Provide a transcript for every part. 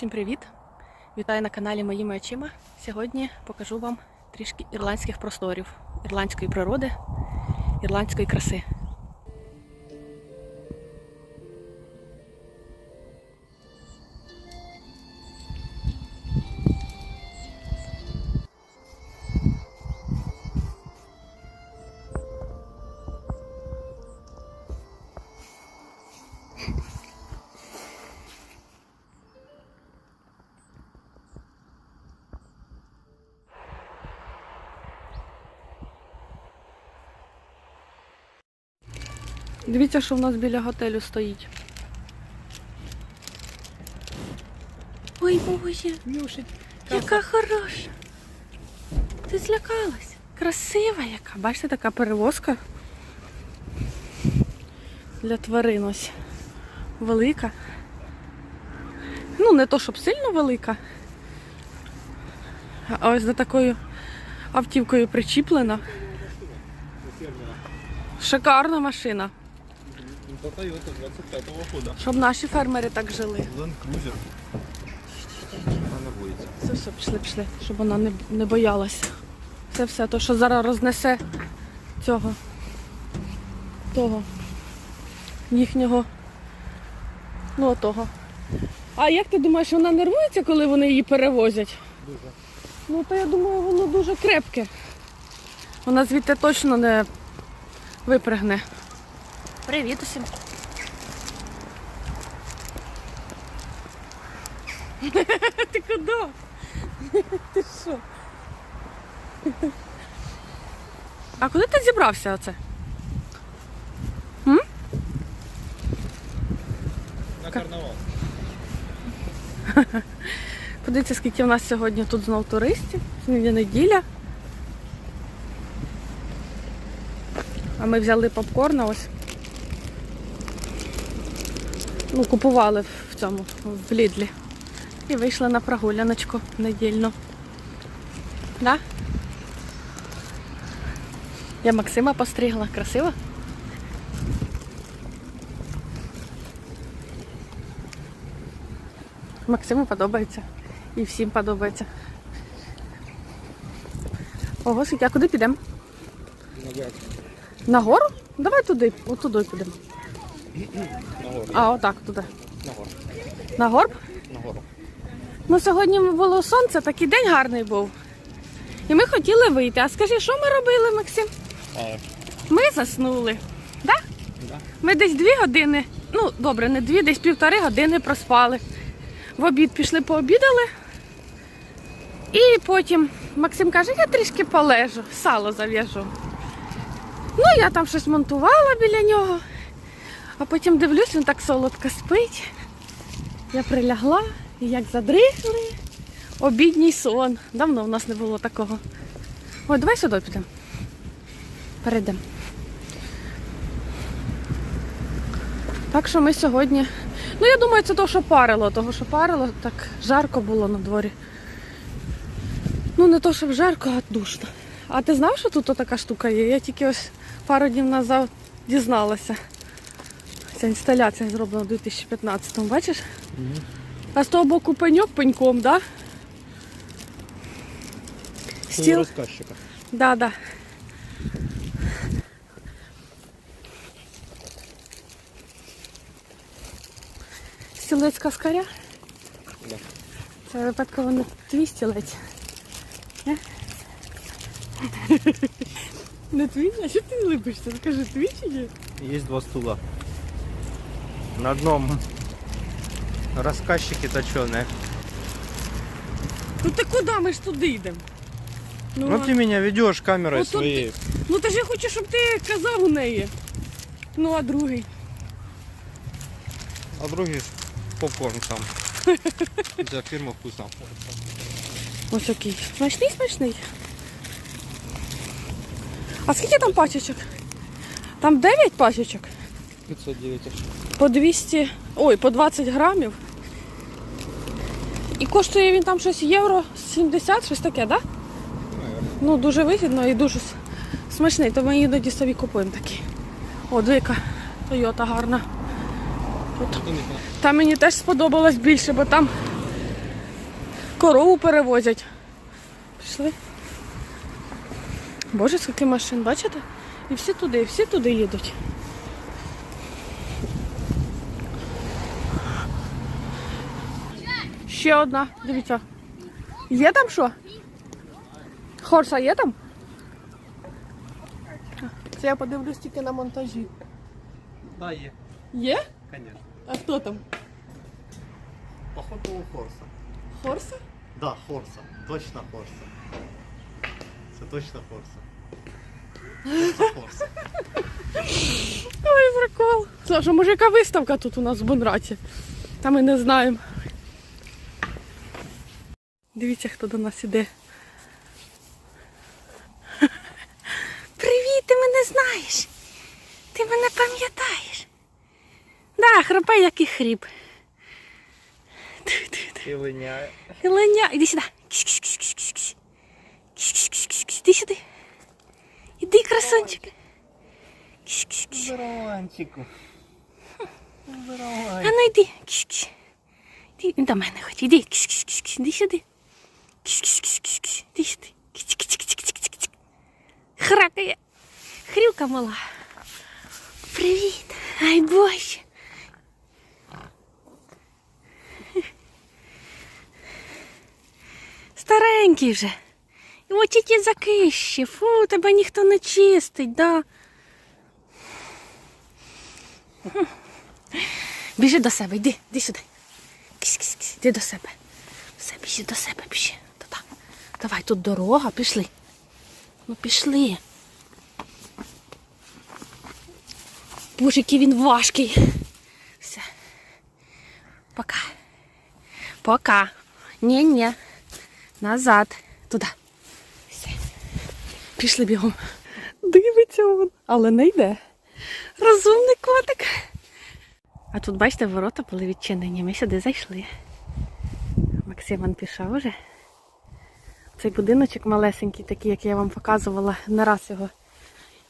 Всім привіт! Вітаю на каналі Моїми очима. Сьогодні покажу вам трішки ірландських просторів, ірландської природи, ірландської краси. Дивіться, що в нас біля готелю стоїть. Ой, Боже, Мюшить. яка хороша. Ти злякалась. Красива яка. Бачите, така перевозка для тварин ось. Велика. Ну, не то, щоб сильно велика. А ось за такою автівкою причіплена. Шикарна машина. Это Toyota 25 года. Щоб наші фермери так жили. Land Cruiser. Она боится. Все, все, пішли, пішли, щоб вона не, не боялася. Це все, то, що зараз рознесе цього, того, їхнього, ну того. А як ти думаєш, вона нервується, коли вони її перевозять? Дуже. Ну, то я думаю, воно дуже крепке. Вона звідти точно не випригне. Привіт усім. Ти куди? Ти що? А куди ти зібрався оце? На карнавал. Подивіться, скільки в нас сьогодні тут знов туристів. Сьогодні неділя. А ми взяли попкорн ось. Ну, купували в цьому, в Лідлі. І вийшли на прогуляночку недільну. Да? Я Максима постригла. Красиво? Максиму подобається. І всім подобається. Ого, скільки, а куди підемо? Нагору. Нагору? Давай туди, отуди підемо. А, отак, туди. Нагору. На горб? Нагору. Ну, сьогодні було сонце, такий день гарний був. І ми хотіли вийти. А скажи, що ми робили, Максим? А, Ми заснули. Да? да. Ми десь дві години, ну добре, не дві, десь півтори години проспали. В обід пішли пообідали. І потім Максим каже, я трішки полежу, сало зав'яжу. Ну, я там щось монтувала біля нього, а потім дивлюсь, він так солодко спить. Я прилягла і як задрихли. Обідній сон. Давно в нас не було такого. Ой, давай сюди підемо. Перейдемо. Так що ми сьогодні. Ну, я думаю, це то, що парило, того, що парило, так жарко було на дворі. Ну, не то, щоб жарко, а душно. А ти знав, що тут така штука є? Я тільки ось пару днів назад дізналася. Ця інсталяція зроблена у 2015-му, бачиш? А з того боку пеньок пеньком, так? Да? Стіл. розказчика. Да, да. Стілець каскаря? Да. Це випадково не твій стілець. Не? Не твій? А що ти липишся? Скажи, твій чи ні? Есть два стула. На одном рассказчики точеные. Ну ти куди? Ми ж туди йдемо. Ну, Ну а- ты меня ведешь камерой Вот тут своей. ну ти ж я хочу, щоб ти казав у неї. Ну, а другий. А другий попкорн сам. Для фирмы вкусно. Ось який. Смачний, смачний. А скільки там пачечок? Там 9 пачечок. 509 По 200, ой, по 20 грамів. І коштує він там щось євро 70, щось таке, так? Да? Ну, дуже вигідно і дуже смачний, то ми іноді собі купуємо такий. О, дика, Тойота гарна. Тут. Та мені теж сподобалось більше, бо там Корову перевозять. Пішли. Боже, скільки машин, бачите? І всі туди, всі туди їдуть. Ще одна, дивіться. Є там що? Хорса є там? Це я подивлюсь тільки на монтажі. Да, є, Є? звісно. А хто там? Походу у Хорса. Хорса? Да, Хорса. Точно Хорса. Це точно Хорса. Точно Хорса. Ой, прикол. Саша, може яка виставка тут у нас в Бонраті? Та ми не знаємо. Дивіться, хто до нас іде. Привіт, ти мене знаєш. Ти мене пам'ятаєш. Да, храпе, як і хріб. І линяє. Леня, іди сюди. Іди сюди. Іди, красунчик. Кіш-кіш-кіш. Здорованчику. А ну йди. Іди до мене хоч. Іди. Іди сюди. Кіш-кіш-кіш-кіш. Іди сюди. Кіч-кіч-кіч-кіч-кіч. Хракає. Хрюка мала. Привіт. Ай, боже. Старенький вже. І очі ті закищі. Фу, тебе ніхто не чистить, да. Біжи до себе, йди, йди сюди. Кись-кись-кись, йди до себе. Все, біжи до себе, біжи. Давай, тут дорога, пішли. Ну пішли. Боже, який він важкий. Все. Пока. Пока. Ні-ні. Назад. Туди. Все. Пішли бігом. Дивиться він, але не йде. Розумний котик. А тут, бачите, ворота були відчинені. Ми сюди зайшли. Максиман пішов уже. Цей будиночок малесенький, такий, як я вам показувала, не раз його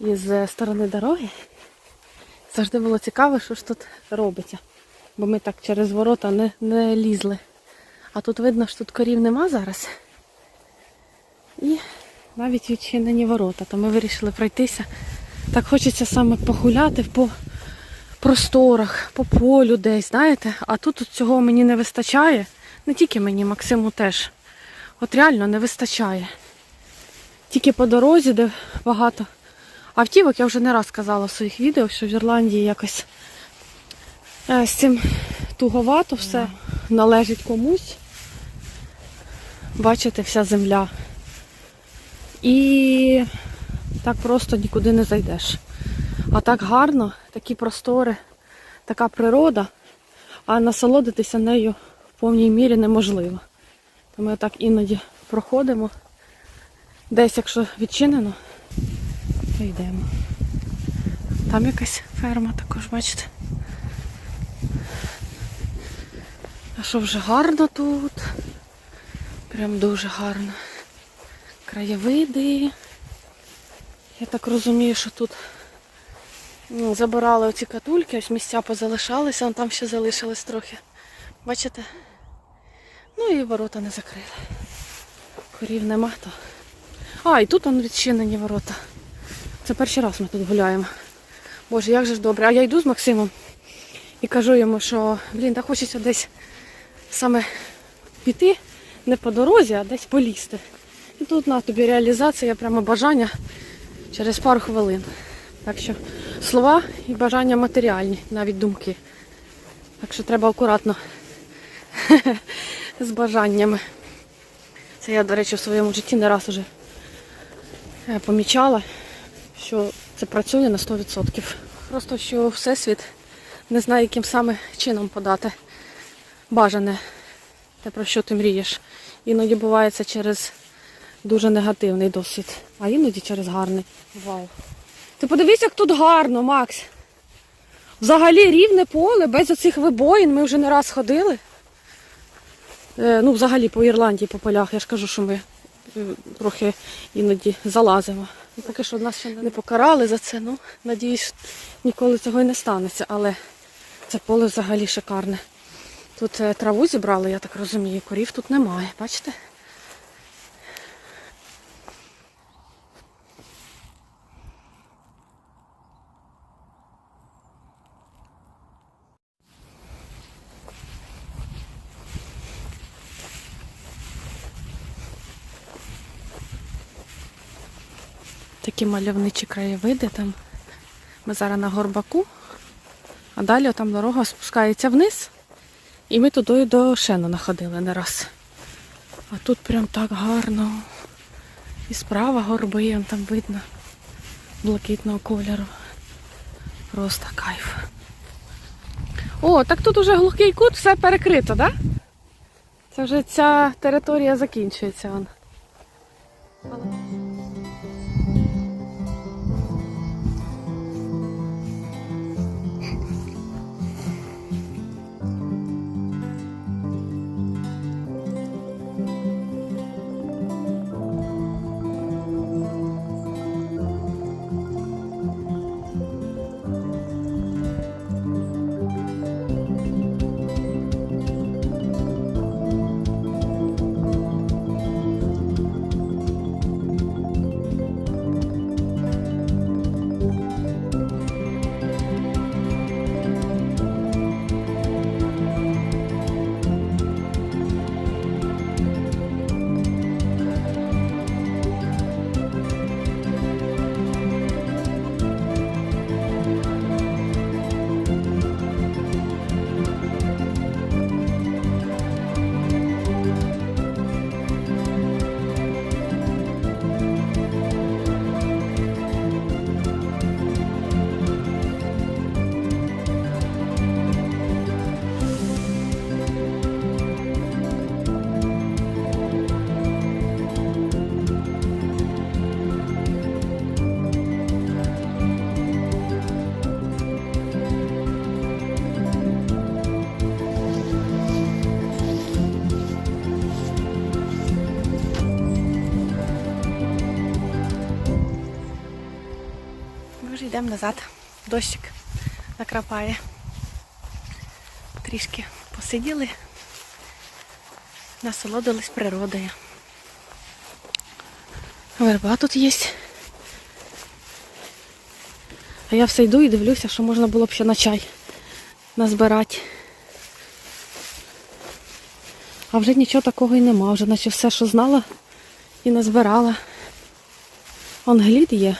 із е, сторони дороги. Завжди було цікаво, що ж тут робиться. Бо ми так через ворота не, не лізли. А тут видно, що тут корів нема зараз. І навіть відчинені ворота. То ми вирішили пройтися. Так хочеться саме погуляти по просторах, по полю десь, знаєте. А тут цього мені не вистачає. Не тільки мені, Максиму теж. От реально не вистачає. Тільки по дорозі, де багато автівок, я вже не раз казала в своїх відео, що в Ірландії якось е, з цим туговато все належить комусь. Бачите, вся земля. І так просто нікуди не зайдеш. А так гарно, такі простори, така природа, а насолодитися нею в повній мірі неможливо. Ми так іноді проходимо. Десь, якщо відчинено, то йдемо. Там якась ферма також, бачите. А що вже гарно тут? Прям дуже гарно. Краєвиди. Я так розумію, що тут ну, забирали оці катульки, ось місця позалишалися, вон там ще залишилось трохи. Бачите? Ну і ворота не закрили. Корів нема то. А, і тут он відчинені ворота. Це перший раз ми тут гуляємо. Боже, як же ж добре. А я йду з Максимом і кажу йому, що блін, так хочеться десь саме піти, не по дорозі, а десь полізти. І тут на тобі реалізація, прямо бажання через пару хвилин. Так що слова і бажання матеріальні, навіть думки. Так що треба акуратно з бажаннями. Це я, до речі, в своєму житті не раз уже е, помічала, що це працює на 100%. Просто що Всесвіт не знає, яким саме чином подати бажане, те, про що ти мрієш. Іноді буває це через дуже негативний досвід, а іноді через гарний. Вау. Ти подивись, як тут гарно, Макс. Взагалі рівне поле, без оцих вибоїн. Ми вже не раз ходили. Е, ну, взагалі по Ірландії, по полях. Я ж кажу, що ми е, трохи іноді залазимо. Ну, Поки що нас ще не покарали за це. Ну, надіюсь, ніколи цього і не станеться. Але це поле взагалі шикарне. Тут е, траву зібрали, я так розумію, корів тут немає, бачите? Такі мальовничі краєвиди там. Ми зараз на горбаку, а далі там дорога спускається вниз. І ми туди до Шенона ходили не раз. А тут прям так гарно. І справа горби, там видно блакитного кольору. Просто кайф. О, так тут уже глухий кут, все перекрито, так? Да? Це вже ця територія закінчується. Вон. Йдемо назад. Дощик накрапає. Трішки посиділи, насолодились природою. Верба тут є. А я все йду і дивлюся, що можна було б ще на чай назбирати. А вже нічого такого і нема. Вже наче все, що знала, і назбирала. Он глід є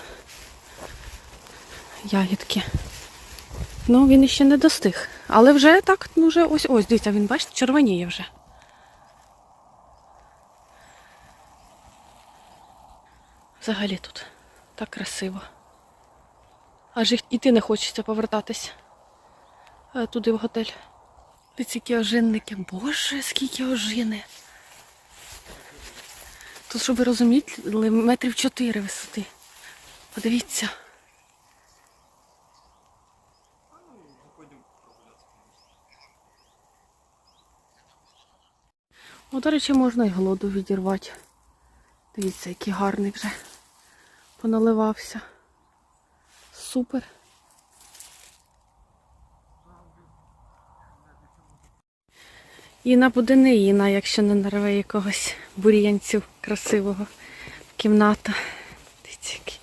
ягідки. Ну, він іще не достиг. Але вже так, ну вже ось ось, дивіться, він, бачите, червоніє вже. Взагалі тут так красиво. Аж іти не хочеться повертатись е, туди в готель. Дивіться, які ожинники. Боже, скільки ожини. Тут, щоб ви розуміли, метрів чотири висоти. Подивіться. О, до речі, можна і голоду відірвати. Дивіться, який гарний вже поналивався. Супер. Іна буде не Іна, якщо не нарве якогось бур'янцю красивого в кімнату. Дивіться, який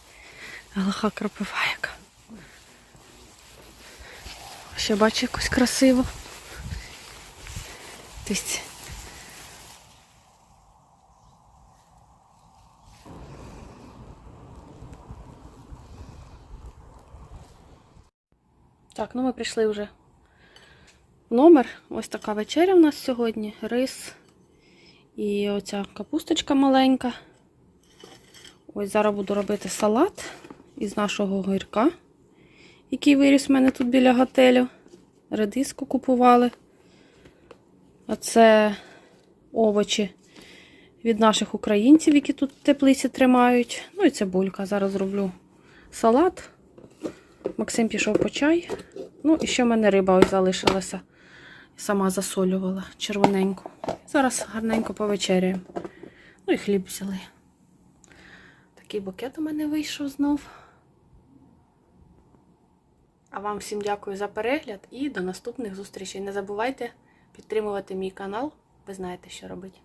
глуха кропива яка. Ще бачу якусь красиву. Дивіться. Так, ну ми прийшли вже в номер. Ось така вечеря в нас сьогодні. Рис і оця капусточка маленька. Ось зараз буду робити салат із нашого гірка, який виріс в мене тут біля готелю. Редиску купували. А це овочі від наших українців, які тут теплиці тримають. Ну і цибулька. Зараз зроблю салат. Максим пішов по чай. Ну, і ще в мене риба ось залишилася. Сама засолювала червоненьку. Зараз гарненько повечеряємо. Ну і хліб взяли. Такий букет у мене вийшов знов. А вам всім дякую за перегляд і до наступних зустрічей. Не забувайте підтримувати мій канал. Ви знаєте, що робити.